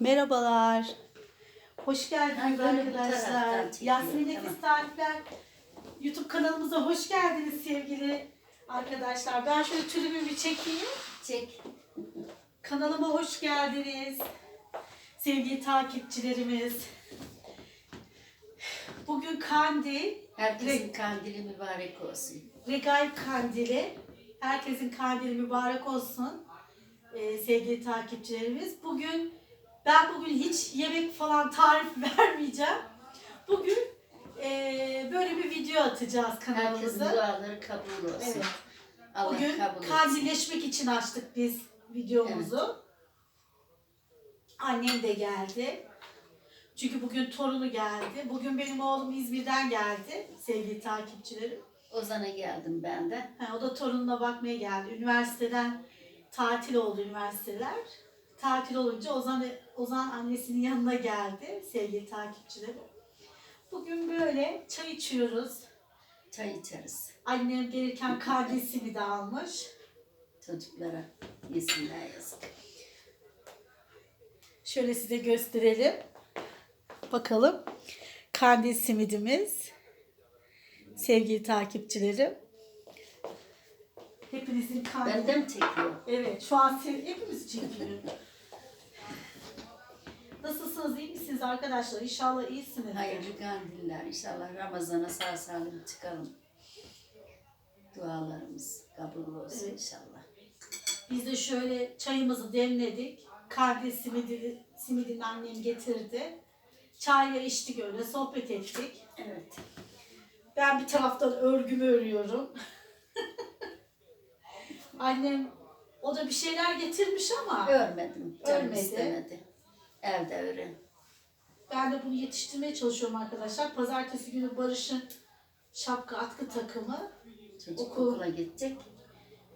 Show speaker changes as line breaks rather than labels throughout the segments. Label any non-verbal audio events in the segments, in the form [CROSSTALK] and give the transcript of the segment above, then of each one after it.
Merhabalar. Hoş geldiniz
Ay,
arkadaşlar. Yasmin Nefis. Tarifler YouTube kanalımıza hoş geldiniz sevgili arkadaşlar. Ben şöyle tribümü bir çekeyim.
Çek.
Kanalıma hoş geldiniz. Sevgili takipçilerimiz. Bugün kandil,
Herkesin kandili mübarek olsun.
regal kandili. Herkesin kandili mübarek olsun. Ee, sevgili takipçilerimiz. Bugün ben bugün hiç yemek falan tarif [LAUGHS] vermeyeceğim. Bugün ee, böyle bir video atacağız
Herkesin
kanalımıza.
duaları kabul olsun.
Evet.
Allah
Bugün
kabul
kandilleşmek için açtık biz videomuzu. Annem de geldi. Çünkü bugün torunu geldi. Bugün benim oğlum İzmir'den geldi sevgili takipçilerim.
Ozan'a geldim ben de.
Ha, o da torununa bakmaya geldi. Üniversiteden tatil oldu üniversiteler. Tatil olunca Ozan, Ozan annesinin yanına geldi sevgili takipçilerim. Bugün böyle çay içiyoruz.
Çay içeriz.
Annem gelirken kandil de almış.
Çocuklara yesinler yazık.
Şöyle size gösterelim. Bakalım. Kandil simidimiz. Sevgili takipçilerim. Hepinizin kandil.
Benden çekiyor?
Evet şu an hepimiz çekiyor. Nasılsınız? iyi misiniz arkadaşlar? İnşallah iyisiniz.
Hayırlı kandiller. İnşallah Ramazan'a sağ salim çıkalım. Dualarımız kabul olsun
Evet.
inşallah.
Biz de şöyle çayımızı demledik. Kandil simidi, simidini annem getirdi. Çayla içtik öyle, sohbet ettik.
Evet.
Ben bir taraftan örgümü örüyorum. [LAUGHS] Annem o da bir şeyler getirmiş ama
Örmedim. Canım
Örmedi.
istemedi. Evde öğren.
ben de bunu yetiştirmeye çalışıyorum arkadaşlar. Pazartesi günü Barış'ın şapka atkı takımı.
Çocuk
Okul.
okula gidecek.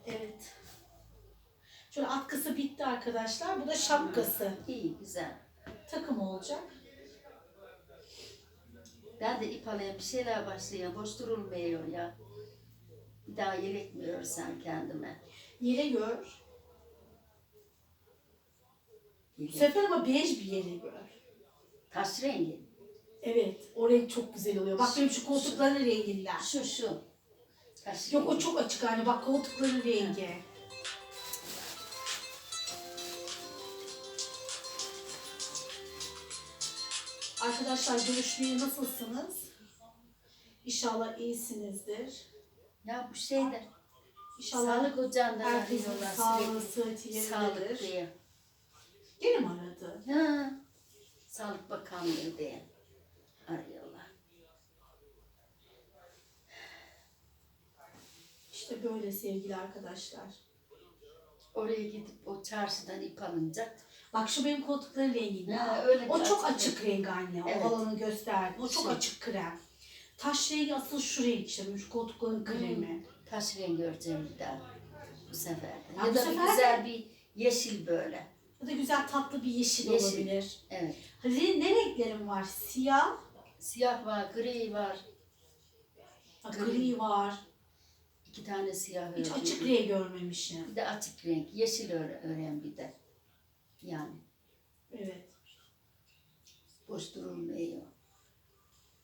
Evet. Şöyle atkısı bitti arkadaşlar. Bu da şapkası.
İyi, güzel.
Takım olacak.
Ben de ip alayım bir şeyler başlayayım. Boş durulmuyor ya. Bir daha yelek mi örsem kendime?
Yere gör. Bu sefer ama bej bir yere gör.
Taş rengi.
Evet. O renk çok güzel oluyor. Bak benim şu koltukların renginden.
Şu şu. Taş
Yok o
rengi.
çok açık anne. Bak koltukların rengi. Arkadaşlar görüşmeye nasılsınız? İnşallah iyisinizdir.
Ya bu şeyde.
İnşallah
Sağlık ocağından arıyorlar
sağlığı, sıhhati
Sağlık diye.
Gene mi aradı?
Ha. Sağlık Bakanlığı diye arıyorlar.
İşte böyle sevgili arkadaşlar.
Oraya gidip o çarşıdan ip alınca
Bak şu benim koltukların renginden.
Ha, öyle
o çok
açık
renk anne.
Evet.
O halanın gösterdi. O çok
Şey.
açık krem. Taş rengi asıl şu renk işte. Şu koltukların kremi.
taş rengi öreceğim bir daha bu sefer.
Ya
Ya,
bu
da
sefer
güzel bir yeşil böyle.
Ya da güzel tatlı bir yeşil,
Yeşil.
olabilir.
Evet.
Re- Ne renklerim var? Siyah,
Siyah var, gri var.
ha,
Gri.
gri var.
İki tane siyah
Hiç
ördüm.
açık renk görmemişim.
Bir de açık renk. Yeşil öre- ören bir de. Yani
Evet.
boş durulmuyor.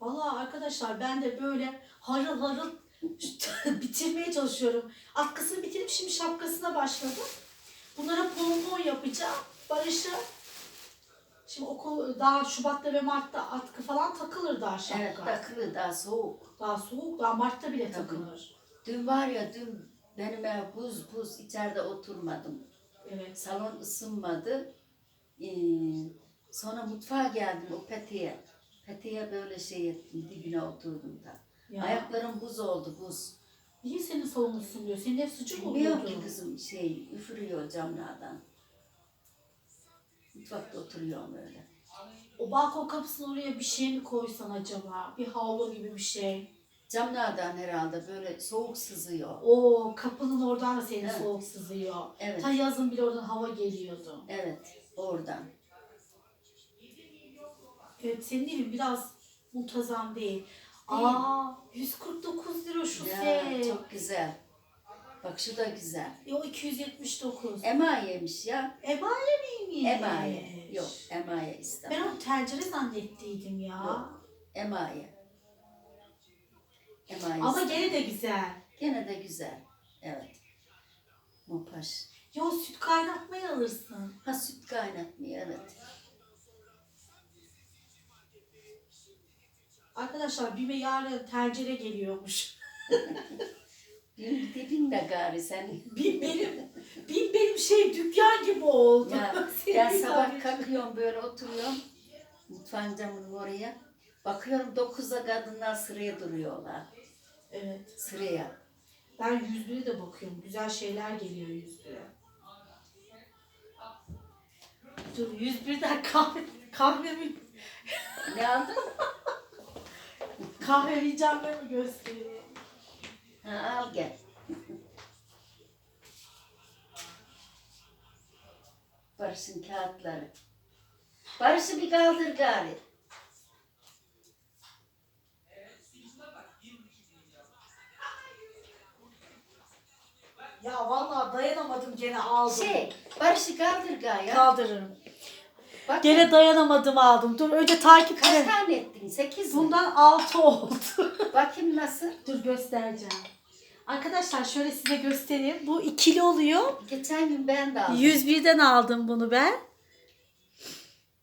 Vallahi arkadaşlar ben de böyle harıl harıl [LAUGHS] bitirmeye çalışıyorum. Atkısını bitirip şimdi şapkasına başladım. Bunlara pompon yapacağım. Barış'a Şimdi okul daha Şubat'ta ve Mart'ta atkı falan takılır daha şapka.
Evet, takılı daha soğuk.
Daha soğuk, daha Mart'ta bile
Tabii.
takılır.
Dün var ya dün benim ev buz buz içeride oturmadım.
Evet.
Salon ısınmadı. Ee, sonra mutfağa geldim o petiye. Petiye böyle şey ettim dibine oturdum da.
Ya.
Ayaklarım buz oldu buz.
Niye senin salonun ısınmıyor? Senin ev sıcak
Bilmiyorum
oluyordu.
ki kızım şey üfürüyor camlardan. Mutfakta oturuyorum öyle.
O balkon kapısının oraya bir şey mi koysan acaba? Bir havlu gibi bir şey.
Camlardan herhalde böyle soğuk sızıyor.
O kapının oradan da senin
Evet.
soğuk sızıyor.
Evet.
Ta yazın bile oradan hava geliyordu.
Evet oradan.
Evet senin evin biraz muntazam değil. Aa 149 lira şu
Ya,
set.
çok güzel. Bak şu da güzel.
O 279.
Ema yemiş ya.
Emaye miymiş?
Emaye. Yok emaye
Ben
istemem.
onu tencere zannettiydim ya.
Yok. Emaye. Emaye
Ama
istemem.
gene de güzel.
Gene de güzel. Evet. Mopaş.
Yo süt kaynatmayı alırsın.
Ha süt kaynatmıyor evet.
Arkadaşlar Bime yarın tencere geliyormuş.
Bir dibin de gari senin.
Bim benim, Bim benim şey dükkan gibi oldu.
Ya, [LAUGHS] ben sabah kalkıyorum böyle oturuyorum. Mutfağın camının oraya. Bakıyorum dokuzda kadınlar sıraya duruyorlar.
Evet.
Sıraya.
Ben 101'e de bakıyorum. Güzel şeyler geliyor 101'e. Dur 101'den kahve, kahvemi,
Ne aldın? [LAUGHS]
kahve fincanlarımı göstereyim.
Ha, al gel. Barış'ın kağıtları. Barış'ı bir kaldır gari.
Ya vallahi dayanamadım gene aldım.
Şey, Barış'ı kaldır gari.
Kaldırırım.
Bak,
Gene dayanamadım aldım. Dur önce takip
kaç
edelim.
tane ettin? Sekiz mi?
Bundan 6 oldu. [LAUGHS]
Bakayım nasıl?
Dur göstereceğim. Arkadaşlar şöyle size göstereyim. Bu ikili oluyor.
Geçen gün ben de aldım.
101'den aldım bunu ben.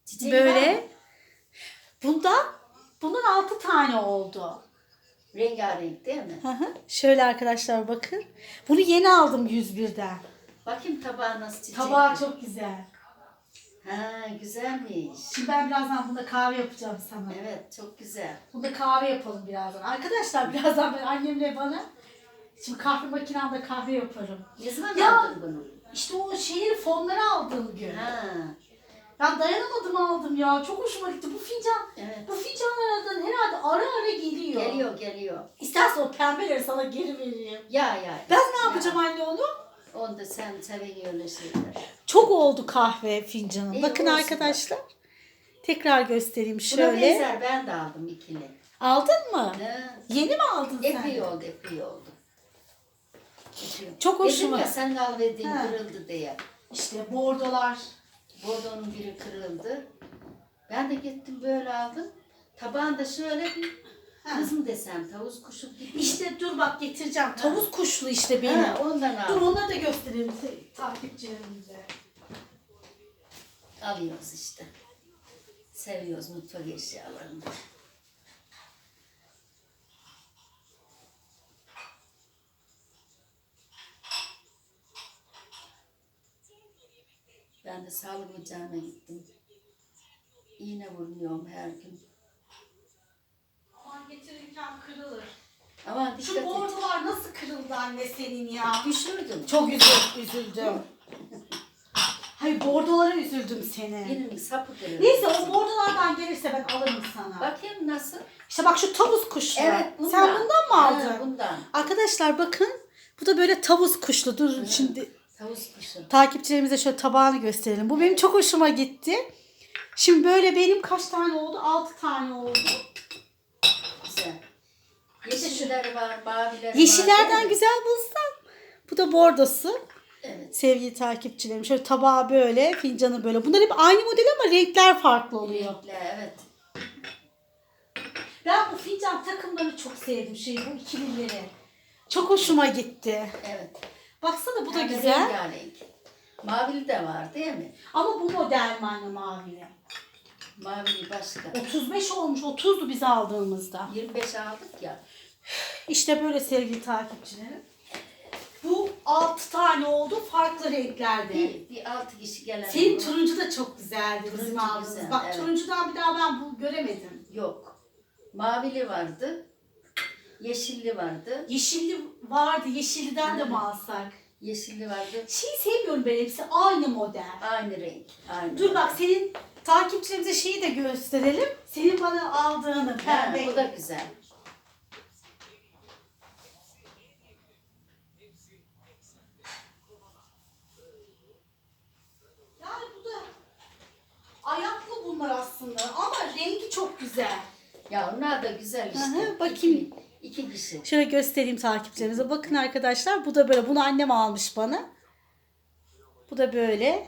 Çiçeği var mı?
Böyle. Bundan bundan 6 tane oldu.
Rengarenk değil mi?
Hı hı. Şöyle arkadaşlar bakın. Bunu yeni aldım 101'den.
Bakayım tabağı nasıl çiçek.
Tabağı çok güzel.
Ha güzelmiş.
Şimdi ben birazdan bunda kahve yapacağım sana.
Evet çok güzel.
Bunda kahve yapalım birazdan. Arkadaşlar birazdan ben annemle bana şimdi kahve makinemde kahve yaparım.
Ne zaman
Ya.
aldın bunu?
İşte o şeyleri fonları aldığım gün.
Ha
Ben dayanamadım aldım ya. Çok hoşuma gitti. Bu fincan,
evet.
bu fincanlardan herhalde ara ara geliyor.
Geliyor geliyor.
İstersen o pembeleri sana geri vereyim.
Ya ya.
Ben ne yapacağım anne onu?
Onu da sen seven öyle şeyler.
Çok oldu kahve fincanı.
İyi
Bakın
olsun
arkadaşlar. Tekrar göstereyim
Buna
şöyle.
benzer ben de aldım ikili.
Aldın mı?
Ha.
Yeni mi aldın sen?
Epey oldu epey oldu. Epey.
Çok hoşuma-
Dedim ya sen al verdiğin
Ha.
kırıldı diye.
İşte bordolar.
Bordonun biri kırıldı. Ben de gittim böyle aldım. Tabağında şöyle bir
Ha.
kızım desem tavus kuşu gibi.
İşte dur bak getireceğim. Tavus kuşlu işte benim.
Ha, ondan
Dur
aldım.
onları da gösterelim te- takipçilerimize.
Alıyoruz işte. Seviyoruz mutfak eşyalarını. Ben de sağlık ocağına gittim. İğne vurmuyorum her gün.
Aman getirirken kırılır.
Ama
Şu bordolar nasıl kırıldı anne senin ya?
Düşürdüm.
Çok üzüldüm. üzüldüm. Hayır bordolara üzüldüm seni.
Birinin sapı kırıldı.
Neyse o bordolardan gelirse ben alırım sana.
Bakayım nasıl?
İşte bak şu tavus kuşlu.
Evet bundan.
Sen bundan mı aldın?
Ha, bundan.
Arkadaşlar bakın. Bu da böyle tavus kuşlu. Dur şimdi
Tavus kuşu.
takipçilerimize şöyle tabağını gösterelim. Bu benim çok hoşuma gitti. Şimdi böyle benim kaç tane oldu? 6 tane oldu.
Yeşilleri var, mavileri var.
Yeşillerden
değil mi?
güzel bulsam. Bu da bordosu.
Evet.
Sevgili takipçilerim. Şöyle tabağı böyle, fincanı böyle. Bunlar hep aynı model ama renkler farklı oluyor.
Renkler, evet.
Ben bu fincan takımları çok sevdim. Şey bu ikilileri. Çok hoşuma gitti.
Evet.
Baksana bu da
Hem de
güzel.
rengarenk. Mavili de var değil mi?
Ama bu model mi anne mavili?
Mavili başka.
35 olmuş. 30'du biz aldığımızda.
25 aldık ya.
İşte böyle sevgili takipçilerim. Bu 6 tane oldu farklı renklerde.
Bir, bir altı kişi gelen.
Senin turuncu da çok güzeldi bizim
Turuncu
aldığımız.
güzel,
Bak
evet.
turuncudan bir daha ben bu göremedim.
Yok. Mavili vardı. Yeşilli vardı.
Yeşilli vardı. Yeşilliden de mi alsak?
Yeşilli vardı.
Şeyi sevmiyorum ben hepsi aynı model.
Aynı renk. Aynı.
Dur bak senin takipçilerimize şeyi de gösterelim. Senin bana aldığını
Ha,
pembe.
bu da güzel.
Yani bu da ayaklı bunlar aslında ama rengi çok güzel.
Ya onlar da güzel işte.
Hı, bakayım.
İki, iki kişi.
Şöyle göstereyim takipçilerimize. Bakın arkadaşlar bu da böyle. Bunu annem almış bana. Bu da böyle.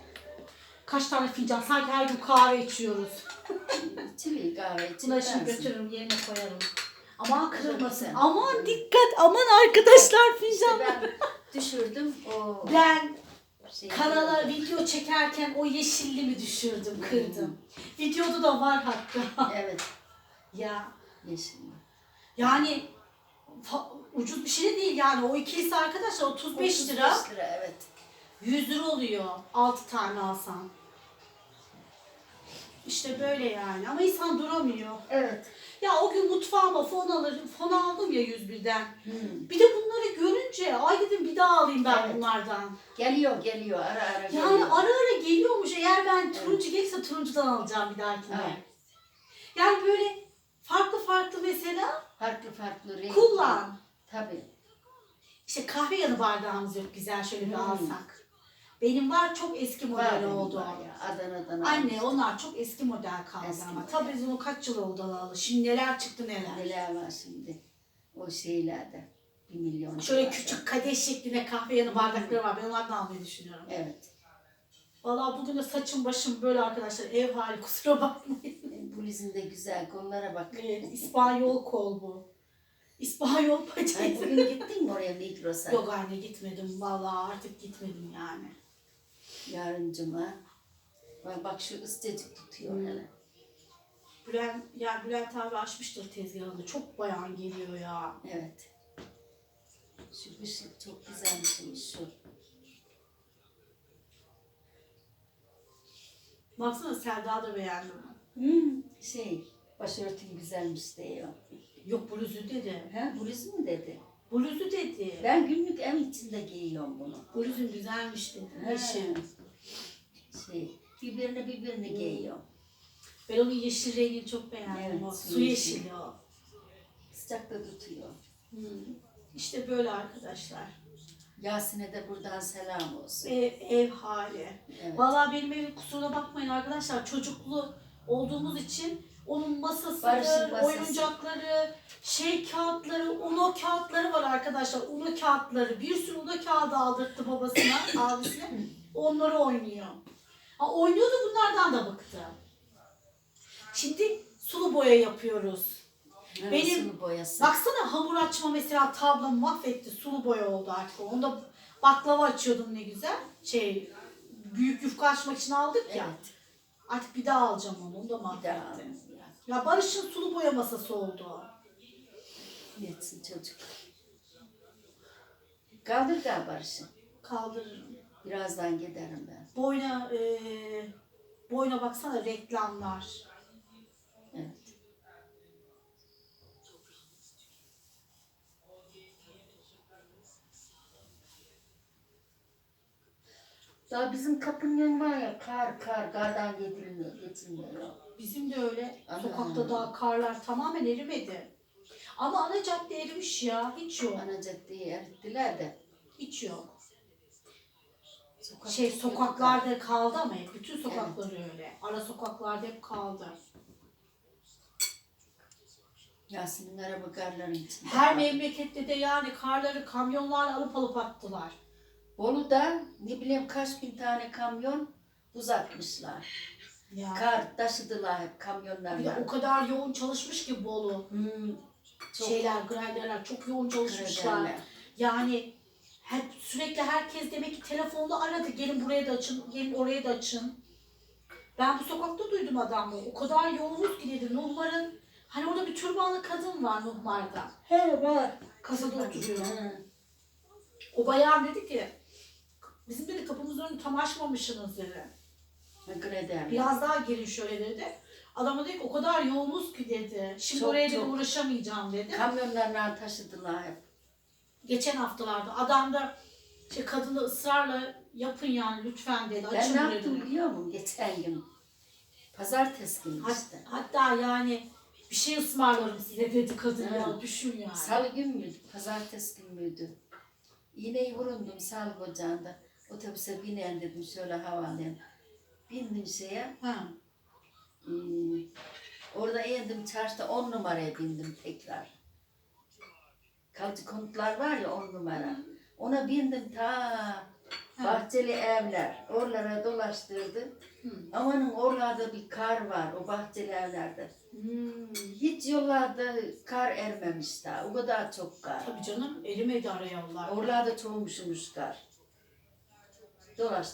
Kaç tane fincan? Sanki her gün kahve içiyoruz. [LAUGHS]
İçili kahve
Bunları şimdi götürürüm yerine koyarım. Aman kırılmasın. Aman dikkat. Aman arkadaşlar
İşte
fincan.
ben düşürdüm o
Ben
şeyi.
kanala video çekerken o yeşilli mi düşürdüm, kırdım. Videoda da var hatta. [LAUGHS]
Evet
ya
yeşil.
yani fa- ucuz bir şey de değil yani. O ikilisi arkadaşlar 35 lira.
35 lira evet.
100 lira oluyor 6 tane alsan. İşte böyle yani ama insan duramıyor.
Evet.
Ya o gün mutfağıma fon alırım, fon aldım ya 101'den.
Hmm.
Bir de bunları görünce ay dedim bir daha alayım ben
Evet.
bunlardan.
Geliyor geliyor ara ara geliyor.
Yani ara ara geliyormuş eğer ben turuncu gelirse turuncudan alacağım bir dahakine.
Evet.
Yani böyle farklı farklı mesela
Farklı farklı renk.
kullan.
Tabii.
İşte kahve yanı bardağımız yok güzel şöyle bir
Hmm.
alsak. Benim var çok eski model
Var
oldu.
var ya, Adana'dan
Anne
almıştım.
onlar çok eski model kaldı
Eski
ama.
model.
Tabii o kaç yıl oldu alalı. Şimdi neler çıktı neler.
Neler var şimdi o şeylerde. Bir milyon.
Şöyle
civarında.
küçük kadeh şeklinde kahve yanı bardakları var. Ben onlardan almayı düşünüyorum.
Evet.
Vallahi bugün de saçım başım böyle arkadaşlar. Ev hali [LAUGHS] kusura bakmayın.
Bluzun da güzel kollara bak.
Evet, İspanyol kol bu. İspanyol
Ay,
paçayı.
bugün gittin mi oraya Migros'a?
Yok anne gitmedim. Vallahi artık gitmedim yani.
Yarın cuma. Bak, bak şu ısıtıcık tutuyor
Hmm.
hele.
Bülent, ya Bülent abi açmıştır tezgahını. Çok bayan geliyor ya.
Evet. Şu ışık çok güzelmiş şu.
Baksana Selda da beğendi mi?
Hmm, şey, başörtün güzelmiş diyor.
Yok bluzu dedi.
Ha, bluz mu dedi?
Bluzu dedi.
Ben günlük ev içinde giyiyorum bunu.
Bluzun güzelmiş dedi. Yeşil.
Şey, birbirini birbirini giyiyorum.
Ben onun yeşil rengini çok beğendim.
Evet,
o.
su yeşili
o.
Sıcakta tutuyor.
Hmm. İşte böyle arkadaşlar.
Yasin'e de buradan selam olsun.
Ev, ev hali.
Evet.
Vallahi benim evim kusuruna bakmayın arkadaşlar. Çocuklu olduğumuz için onun masası,
Barış'ın masası.
oyuncakları, şey kağıtları, uno kağıtları var arkadaşlar. Uno kağıtları. Bir sürü uno kağıdı aldırttı babasına, [COUGHS] abisine. Onları oynuyor. Ha, oynuyordu bunlardan da bıktı. Şimdi sulu boya yapıyoruz.
Ha,
benim-
sulu boyası.
Baksana hamur açma mesela tablamı mahvetti. Sulu boya oldu artık. Onda baklava açıyordum ne güzel. Şey büyük yufka açmak için aldık ya.
Evet.
Artık bir daha alacağım onu. Onu da mahvetti.
Ya.
Barış'ın sulu boya masası oldu.
Yetsin çocuk. Kaldır da Barış'ı.
Kaldırırım.
Birazdan giderim ben.
Boyna eee boyna baksana reklamlar.
Evet. Daha bizim kapının önü var ya kar kar kardan geçilmiyor, geçilmiyor.
Bizim de öyle.
Ana.
Sokakta daha karlar tamamen erimedi. Ama ana cadde erimiş ya. Hiç yok.
Ana caddeyi erittiler de.
Hiç yok.
Sokak
Şey sokaklarda kaldı ama hep. Bütün sokakları öyle. Ara sokaklarda hep kaldı.
kar. Yasin'in araba karların içinde.
Her memlekette de yani karları kamyonlarla alıp alıp attılar.
Bolu'da ne bileyim kaç bin tane kamyon uzatmışlar.
Ya.
Kar taşıdılar hep
Bir de
kamyonlarla.
o kadar yoğun çalışmış ki Bolu.
Hmm, çok
Şeyler, graderler çok yoğun çalışmışlar.
graderler.
Yani hep sürekli herkes demek ki telefonla aradı. Gelin buraya da açın, gelin oraya da açın. Ben bu sokakta duydum adamı. O kadar yoğunluk ki dedi. Nuhmar'ın, hani orada bir türbanlı kadın var Nuhmar'da.
He var.
Kasada oturuyor.
Hı.
O bayan dedi ki, bizim dedi kapımızın önünü tam açmamışsınız dedi.
Graderler.
Biraz daha girin şöyle dedi. Adama dedi ki o kadar yoğunuz ki dedi. Şimdi
Çok,
oraya dedi
çok.
uğraşamayacağım dedi.
Kamyonlarla taşıdılar hep.
Geçen haftalarda adam da şey kadını ısrarla yapın yani lütfen dedi.
Ben
Açın
ne
burayı
yaptım
dedi.
biliyor musun? Geçen gün. Pazartesi günü
Hat-
işte.
hatta yani bir şey ısmarlarım size dedi kadın ya
Evet.
düşün yani.
Salı gün müydü? Pazartesi gün müydü? İğneyi vurundum sağlık ocağında. Otobüse binen dedim şöyle havalayayım. Bindim şeye.
Ha.
hmm, orada indim çarşıda on numaraya bindim tekrar. Kalıcı konutlar var ya on numara. Ona bindim ta Bahçeli evler. Oralara dolaştırdı.
Hı.
Amanın oralarda bir kar var o bahçelerde.
Hmm.
Hiç yollarda kar ermemiş daha. O kadar çok kar.
Tabii canım erimedi ara yollar.
Oralarda çoğumuşmuş kar. Dolaş